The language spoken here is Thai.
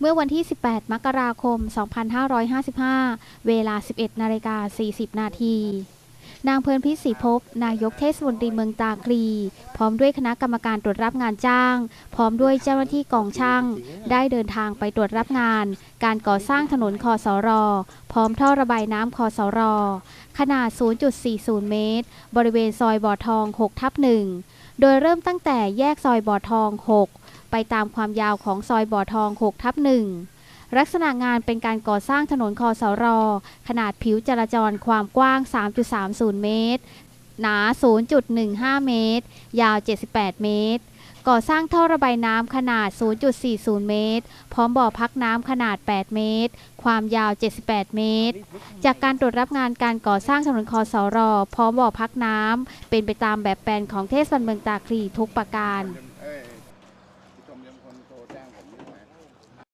เมื่อวันที่ 18 มกราคม 2555 เวลา 11 นาฬิกา 40 นาที นางเพลินพิศรีภพ นายกเทศมนตรีเมืองตาคลี พร้อมด้วยคณะกรรมการตรวจรับงานจ้าง พร้อมด้วยเจ้าหน้าที่กองช่าง ได้เดินทางไปตรวจรับงาน การก่อสร้างถนนคอสรพร้อมท่อระบายน้ำคอสรขนาด 0.40 เมตร บริเวณซอยบ่อทอง 6 ทับ 1 โดยเริ่มตั้งแต่แยกซอยบ่อทอง 6 ไปตามความยาวของซอยบ่อทอง6ทับ1ลักษณะงานเป็นการก่อสร้างถนนคอสรอขนาดผิวจราจรความกว้าง 3.30 เมตร หนา 0.15 เมตร ยาว 78 เมตร ก่อสร้างท่อระบายน้ำขนาด 0.40 เมตร พร้อมบ่อพักน้ำขนาด 8 เมตร ความยาว 78 เมตร จากการตรวจรับงานการก่อสร้างถนนคอสรอพร้อมบ่อพักน้ำเป็นไปตามแบบแปลนของเทศบาลเมืองตาคลีทุกประการ